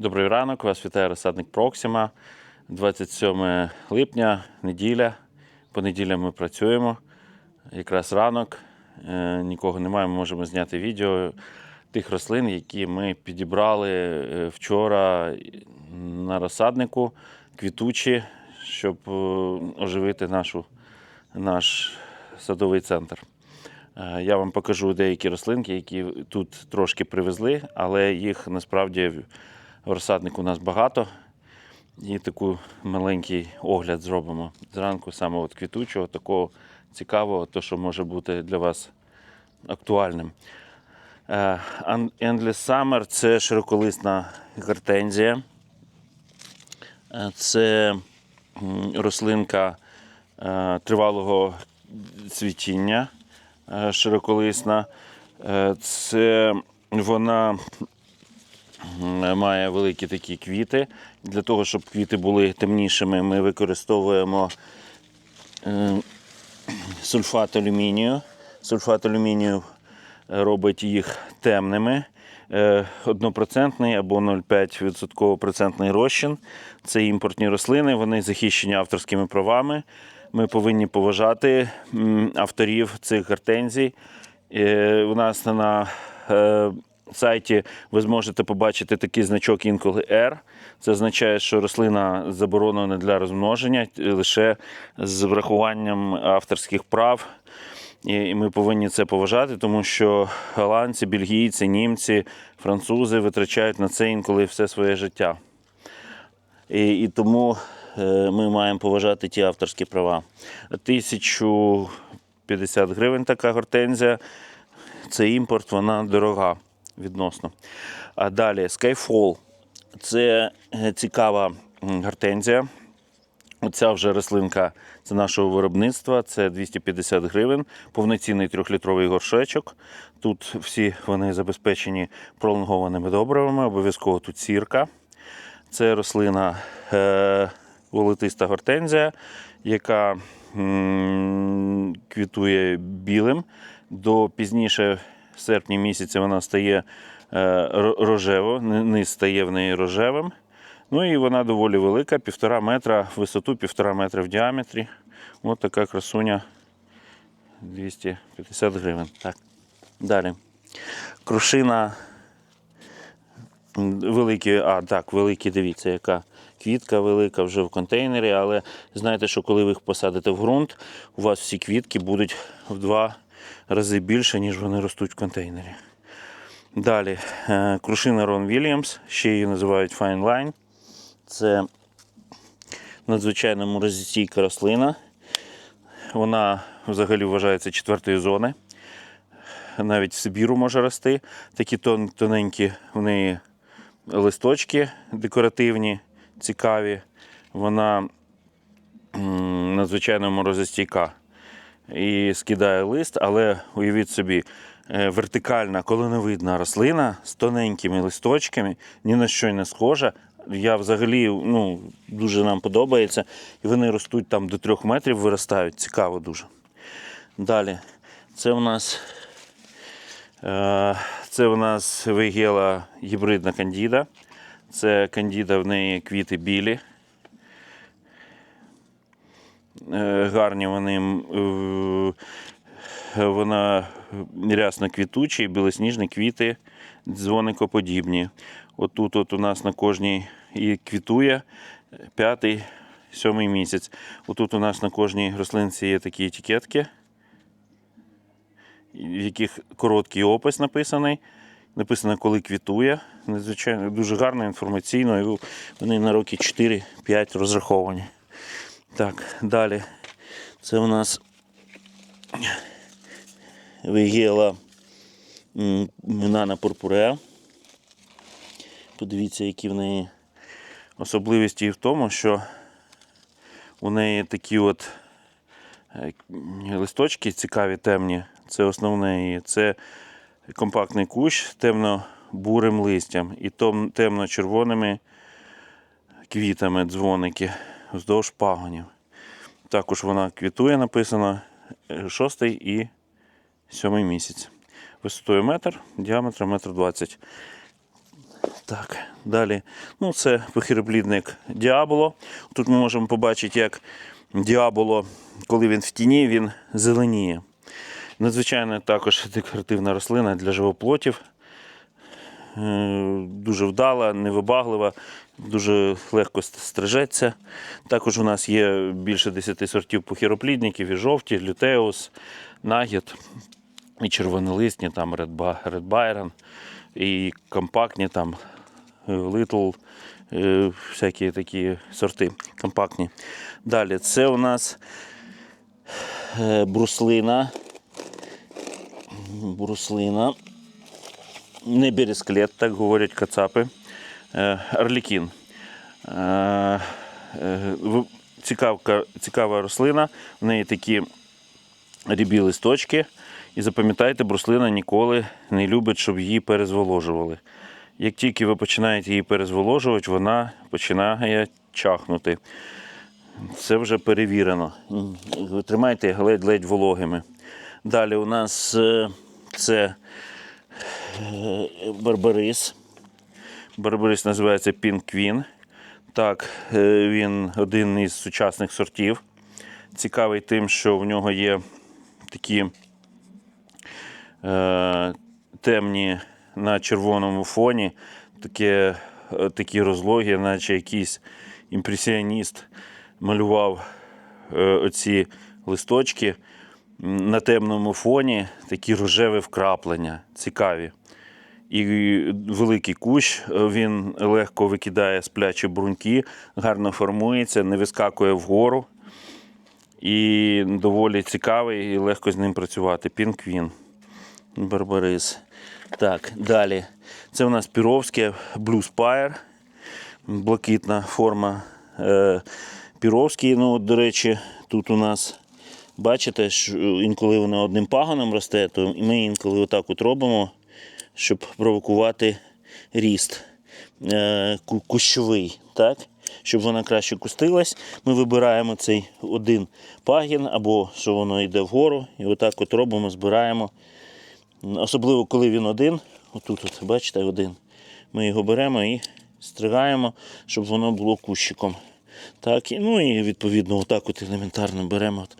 Добрий ранок, вас вітає розсадник Проксима. 27 липня, неділя. Понеділя ми працюємо. Якраз ранок. Е, Нікого немає, ми можемо зняти відео тих рослин, які ми підібрали е, вчора на розсаднику, квітучі, щоб е, оживити нашу, наш садовий центр. Я вам покажу деякі рослинки, які тут трошки привезли, але їх насправді в розсаднику у нас багато. І таку маленький огляд зробимо зранку, саме от квітучого, такого цікавого, то, що може бути для вас актуальним. Е, Endless Summer це широколисна гортензія. Е, Це рослинка е, тривалого цвітіння широколисна. Це вона має великі такі квіти. Для того, щоб квіти були темнішими, ми використовуємо е, сульфат алюмінію. Сульфат алюмінію робить їх темними. Е, Однопроцентний або 0,5% процентний розчин. Це імпортні рослини, вони захищені авторськими правами. Ми повинні поважати авторів цих гортензій. Е, У нас на е, сайті ви зможете побачити такий значок інколи R. Це означає, що рослина заборонена для розмноження е, лише з врахуванням авторських прав. І ми повинні це поважати, тому що голландці, бельгійці, німці, французи витрачають на це інколи все своє життя. І, і тому е, ми маємо поважати ті авторські права. 1050 гривень така гортензія. Це імпорт, вона дорога відносно. А далі Skyfall. Це е, цікава гортензія. Оця вже рослинка це нашого виробництва, це 250 гривень, повноцінний трьохлітровий горшечок. Тут всі вони забезпечені пролонгованими добривами, обов'язково тут сірка. Це рослина е, волотиста гортензія, яка м, квітує білим. До пізніше серпні місяці вона стає е, рожево, низ стає в неї рожевим. Ну і вона доволі велика, півтора метра в висоту, півтора метра в діаметрі. Ось така красуня 250 гривень. Так. Далі. Крушина великі, а так, великі, дивіться, яка квітка велика вже в контейнері, але знаєте, що коли ви їх посадите в ґрунт, у вас всі квітки будуть в два рази більше, ніж вони ростуть в контейнері. Далі, е, крушина Рон Вільямс, ще її називають Fine Line. Це надзвичайно морозостійка рослина. Вона взагалі вважається четвертої зони. Навіть в Сибіру може рости. Такі тон, тоненькі в неї листочки декоративні, цікаві. Вона надзвичайно морозостійка. І скидає лист, але уявіть собі, е, вертикальна колоновидна рослина з тоненькими листочками, ні на що й не схожа. Я взагалі ну, дуже нам подобається. І вони ростуть там до трьох метрів, виростають. Цікаво дуже. Далі. Це у нас Е, Це у нас вигіла гібридна кандіда. Це кандіда в неї квіти білі. Е, Гарні вони. е, Вона рясно квітучі, білосніжні квіти, дзвоникоподібні. Отут от у нас на кожній і квітує п'ятий, сьомий місяць. Отут у нас на кожній рослинці є такі етикетки в яких короткий опис написаний. Написано, коли квітує. Надзвичайно дуже гарно, інформаційно. І вони на роки 4-5 розраховані. Так, далі. Це у нас вигіла Мінана Пурпуреа. Подивіться, які в неї особливості і в тому, що у неї такі от Е, листочки цікаві, темні. Це основне її. Це компактний кущ темно-бурим листям і темно-червоними квітами, дзвоники вздовж пагонів. Також вона квітує, написано е, шостий і сьомий місяць. Висотою метр, діаметром метр двадцять. Так, далі. Ну, це похироплідник Діаболо. Тут ми можемо побачити, як Діаболо, коли він в тіні, він зеленіє. Надзвичайно також декоративна рослина для живоплотів. Е, Дуже вдала, невибаглива, дуже легко стрижеться. Також у нас є більше 10 сортів похироплідників, і жовті, лютеус, нагід, і червонолисні, там Red Byron, і компактні там е, Little, е, всякі такі сорти компактні. Далі це у нас бруслина. Бруслина. Не бересклет, так говорять кацапи. Е, Орлікін. Е, е, Цікавка, цікава рослина. В неї такі рябі листочки. І запам'ятайте, бруслина ніколи не любить, щоб її перезволожували. Як тільки ви починаєте її перезволожувати, вона починає чахнути. Це вже перевірено. Ви Тримайте ледь-ледь вологими. Далі у нас це барбарис. Барбарис називається Пінквін. Так, е, він один із сучасних сортів. Цікавий тим, що в нього є такі е, темні на червоному фоні, таке, е, такі розлоги, наче якийсь імпресіоніст малював е, оці листочки. На темному фоні такі рожеві вкраплення, цікаві. І великий кущ, е, він легко викидає сплячі бруньки, гарно формується, не вискакує вгору. І доволі цікавий і легко з ним працювати. Пінквін. Барбарис. Так, далі. Це у нас Піровське Blue Spire. Блакитна форма е, Піровський. Ну, до речі, тут у нас, бачите, що інколи вона одним паганом росте, то ми інколи отак от робимо, щоб провокувати ріст е, кущовий. Так? Щоб вона краще кустилась, ми вибираємо цей один пагін, або що воно йде вгору, і отак от робимо, збираємо. Особливо, коли він один, отут, от, бачите, один. Ми його беремо і стригаємо, щоб воно було кущиком. Так, ну і відповідно, отак от елементарно беремо, от,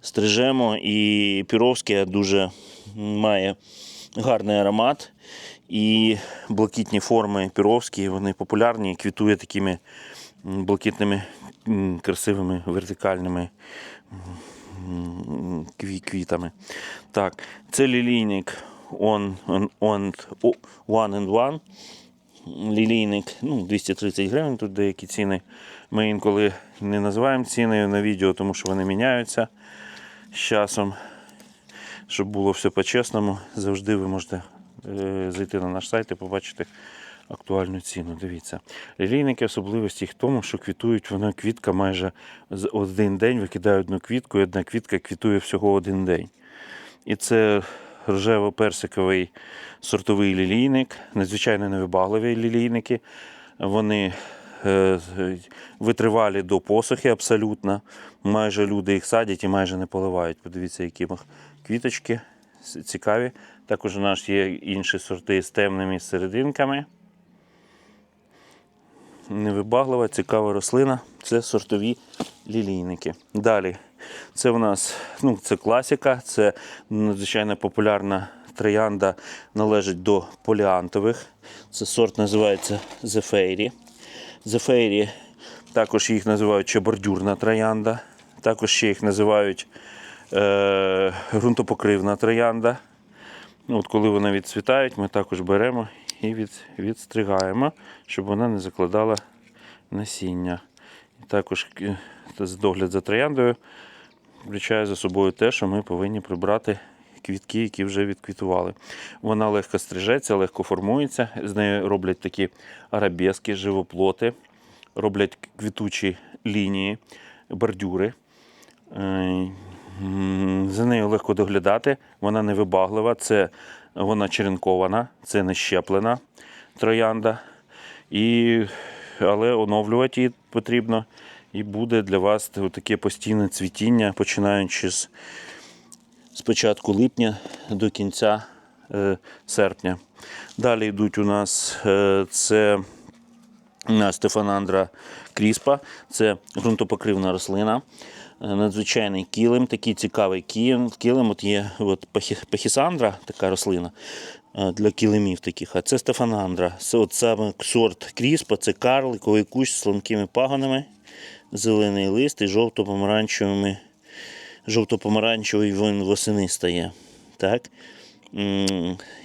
стрижемо. І Піровське дуже має гарний аромат. І блакитні форми Піровські, вони популярні, квітує такими блакитними красивими вертикальними квітами. Так, це лілійник on, on, on, one and one. Лілійник ну, 230 гривень, тут деякі ціни. Ми інколи не називаємо ціною на відео, тому що вони міняються з часом. Щоб було все по-чесному, завжди ви можете зайти на наш сайт і побачити актуальну ціну. Дивіться. Лілійники особливості їх в тому, що квітують вона квітка майже з один день викидає одну квітку, і одна квітка квітує всього один день. І це рожево-персиковий сортовий лілійник, надзвичайно невибагливі лілійники. Вони е, витривалі до посухи абсолютно. Майже люди їх садять і майже не поливають. Подивіться, які квіточки цікаві. Також у нас є інші сорти з темними серединками. Невибаглива, цікава рослина. Це сортові лілійники. Далі. Це в нас ну, це класика, це надзвичайно популярна троянда, належить до поліантових. Це сорт називається Зефейрі. Зефейрі також їх називають ще бордюрна троянда. Також ще їх називають е, ґрунтопокривна троянда. От коли вони відцвітають, ми також беремо і від, відстригаємо, щоб вона не закладала насіння. І також е, догляд за трояндою включає за собою те, що ми повинні прибрати квітки, які вже відквітували. Вона легко стрижеться, легко формується. З нею роблять такі арабески, живоплоти, роблять квітучі лінії, бордюри. За нею легко доглядати, вона невибаглива, це вона черенкована, це не щеплена троянда. І, але оновлювати її потрібно. І буде для вас таке постійне цвітіння, починаючи з, з початку липня до кінця е, серпня. Далі йдуть у нас е, це на Стефанандра кріспа. Це ґрунтопокривна рослина. Надзвичайний килим, такий цікавий килим. килим. От є от пахісандра, така рослина е, для килимів таких. А це Стефанандра. Це от саме сорт кріспа, це карликовий кущ з слонкими пагонами, зелений лист і жовто-помаранчевими. Жовто-помаранчевий він восени стає. Так?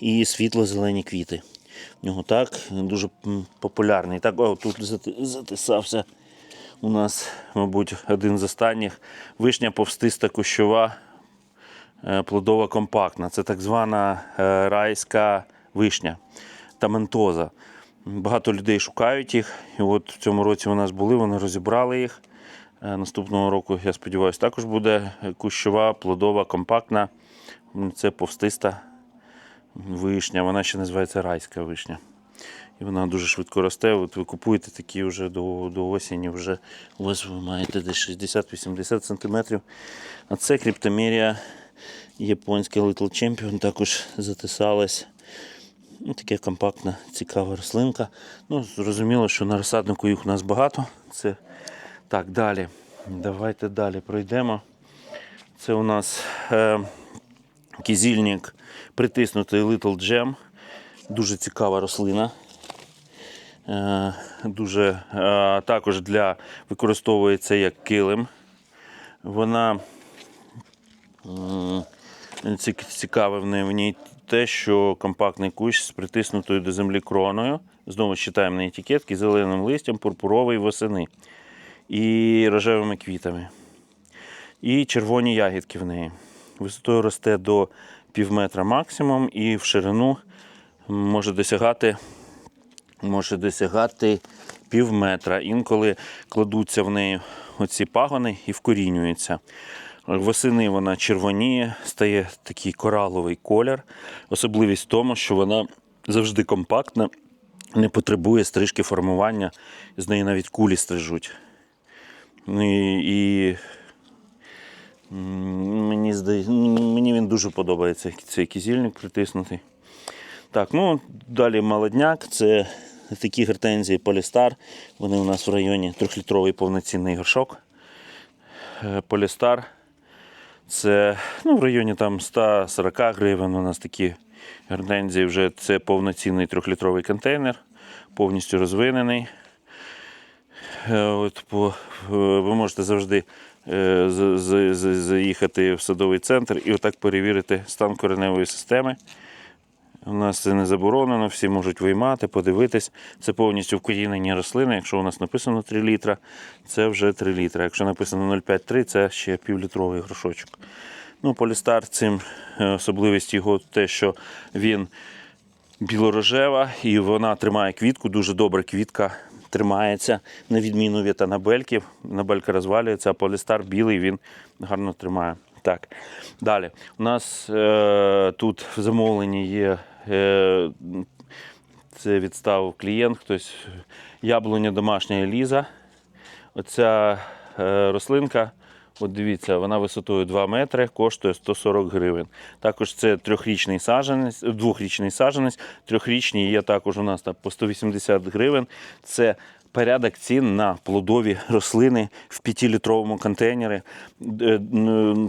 І світло-зелені квіти. В нього так дуже популярний. Так, о, тут затисався у нас, мабуть, один з останніх вишня повстиста кущова е, плодова компактна. Це так звана е, райська вишня та ментоза. Багато людей шукають їх. І от в цьому році у нас були, вони розібрали їх. Е, Наступного року, я сподіваюся, також буде кущова, плодова, компактна. Це повстиста вишня, вона ще називається райська вишня. І вона дуже швидко росте. От ви купуєте такі вже до, до осені, вже ось ви маєте десь 60-80 см. А це криптомерія японська Little Champion, також затисалась. Ну, така компактна, цікава рослинка. Ну, зрозуміло, що на розсаднику їх у нас багато. Це так, далі. Давайте далі пройдемо. Це у нас е, кізільник притиснутий Little Gem. Дуже цікава рослина. Е, дуже е, також для використовується як килим. Вона цікаве в ній те, що компактний кущ з притиснутою до землі кроною. Знову читаємо на етикетки зеленим листям, пурпуровий восени і рожевими квітами. І червоні ягідки в неї. Висотою росте до пів метра максимум і в ширину може досягати, може досягати пів метра. Інколи кладуться в неї оці пагони і вкорінюються. Восени вона червоніє, стає такий кораловий колір. Особливість в тому, що вона завжди компактна, не потребує стрижки формування, з неї навіть кулі стрижуть. Ну і, і мені, здає, мені він дуже подобається, цей кізільник притиснутий. Так, ну далі молодняк, це такі гортензії Полістар. Вони у нас в районі трьохлітровий повноцінний горшок. Е, Полістар. Це ну, в районі там 140 гривень. У нас такі гортензії вже це повноцінний трьохлітровий контейнер, повністю розвинений. Е, От по, е, ви можете завжди заїхати в садовий центр і отак перевірити стан кореневої системи. У нас це не заборонено, всі можуть виймати, подивитись. Це повністю вкорінені рослини. Якщо у нас написано 3 літра, це вже 3 літра. Якщо написано 0,5-3, це ще півлітровий грошочок. Ну, полістар цим е, особливість його те, що він білорожева і вона тримає квітку, дуже добре квітка тримається, на відміну від анабельків. Анабелька розвалюється, а полістар білий він гарно тримає. Так, далі. У нас е, тут в замовленні є. Е, це відставив клієнт, хтось яблуня домашня Еліза. Оця е, рослинка, от дивіться, вона висотою 2 метри, коштує 140 гривень. Також це трьохрічний саджанець, двохрічний саджанець, трьохрічний є також у нас там по 180 гривень. Це порядок цін на плодові рослини в 5-літровому контейнері. Е,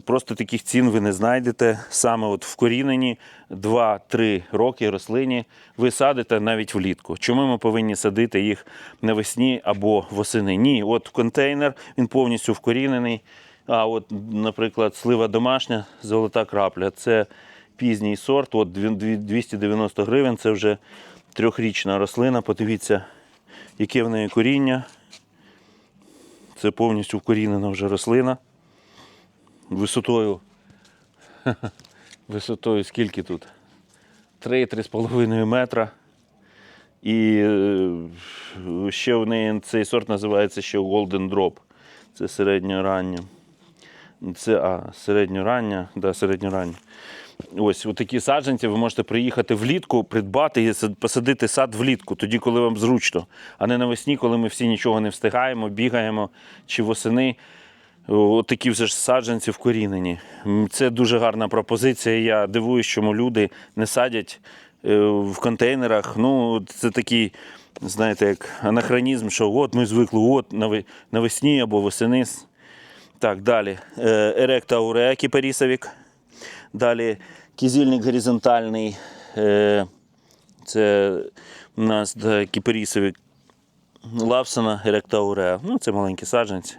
Просто таких цін ви не знайдете. Саме от вкорінені 2-3 роки рослині ви садите навіть влітку. Чому ми повинні садити їх навесні або восени? Ні, от контейнер, він повністю вкорінений. А от, наприклад, слива домашня, золота крапля. Це пізній сорт, от дві- дві- 290 гривень. Це вже трьохрічна рослина. Подивіться, яке в неї коріння. Це повністю вкорінена вже рослина. Висотою. Висотою скільки тут? 3-3,5 метра. І е, ще в неї цей сорт називається ще Golden Drop. Це середньорання. Це а, середньорання, да, середньорання. Ось такі саджанці ви можете приїхати влітку, придбати і посадити сад влітку, тоді, коли вам зручно, а не навесні, коли ми всі нічого не встигаємо, бігаємо чи восени. Такі вже ж саджанці вкорінені. Це дуже гарна пропозиція. Я дивуюсь, чому люди не садять е, в контейнерах. Ну, це такий, знаєте, як анахронізм, що от ми звикли от навесні або восени. Так, далі. Е, Еректа ауреа кіпарісовік. Далі кізільник горизонтальний. Е, Це у нас да, кіпарісовік Лавсона Еректауреа. Ну, це маленькі саджанці.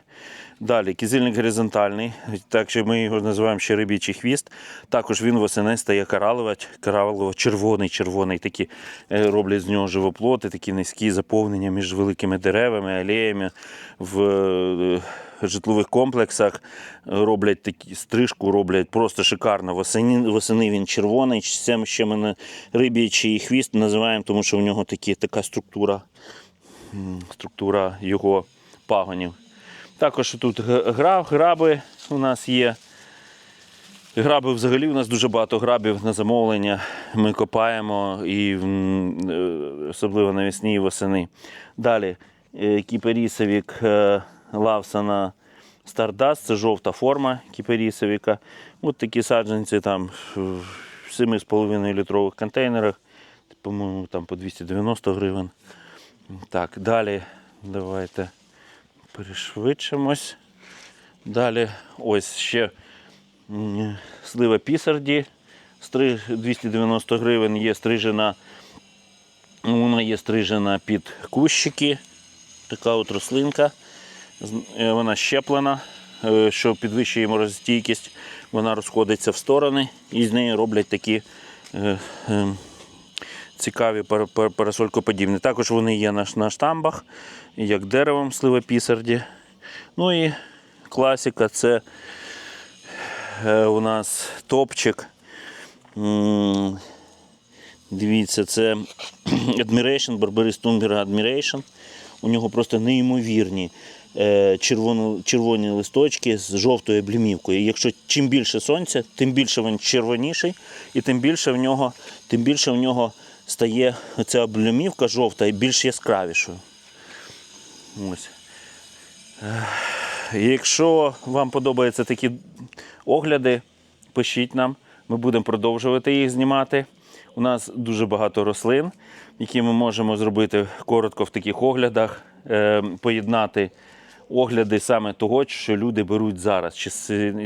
Далі кізильник горизонтальний, так що ми його називаємо ще рибічий хвіст. Також він восени стає кораловий, коралово червоний, червоний. Такі е, роблять з нього живоплоти, такі низькі заповнення між великими деревами, алеями в е, житлових комплексах. Роблять такі стрижку, роблять просто шикарно. Восени, восени він червоний. Це ще ми на рибічий хвіст називаємо, тому що в нього такі, така структура структура його пагонів. Також тут г- гра- граби у нас є. Граби взагалі у нас дуже багато грабів на замовлення. Ми копаємо і е, особливо навесні і восени. Далі е, кіперісовік е, Лавсона Стардаст, це жовта форма кіперісовіка. От такі саджанці там в 7,5 літрових контейнерах. По-моєму, там по 290 гривень. Так, далі давайте перешвидшимось. Далі ось ще слива пісарді. 290 гривень є стрижена. Вона є стрижена під кущики. Така от рослинка. Е, Вона щеплена, е, що підвищує морозостійкість. Вона розходиться в сторони і з неї роблять такі е, е, цікаві пар- пар- парасолькоподібні. Також вони є на, штамбах, як деревом сливопісарді. Ну і класика це у нас топчик. Дивіться, це Admiration, Barbaris Tumbera Admiration. У нього просто неймовірні е, червоно, червоні листочки з жовтою облімівкою. І якщо чим більше сонця, тим більше він червоніший, і тим більше в нього, тим більше в нього стає ця облімівка жовта і більш яскравішою. Ось. Якщо вам подобаються такі огляди, пишіть нам. Ми будемо продовжувати їх знімати. У нас дуже багато рослин, які ми можемо зробити коротко в таких оглядах, е, поєднати огляди саме того, що люди беруть зараз. Чи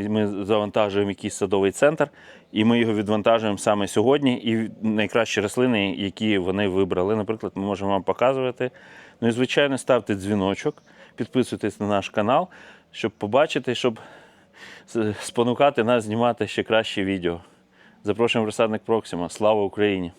ми завантажуємо якийсь садовий центр, і ми його відвантажуємо саме сьогодні. І найкращі рослини, які вони вибрали, наприклад, ми можемо вам показувати. Ну і звичайно, ставте дзвіночок, підписуйтесь на наш канал, щоб побачити, щоб спонукати нас знімати ще кращі відео. Запрошуємо в розсадник Проксима. Слава Україні!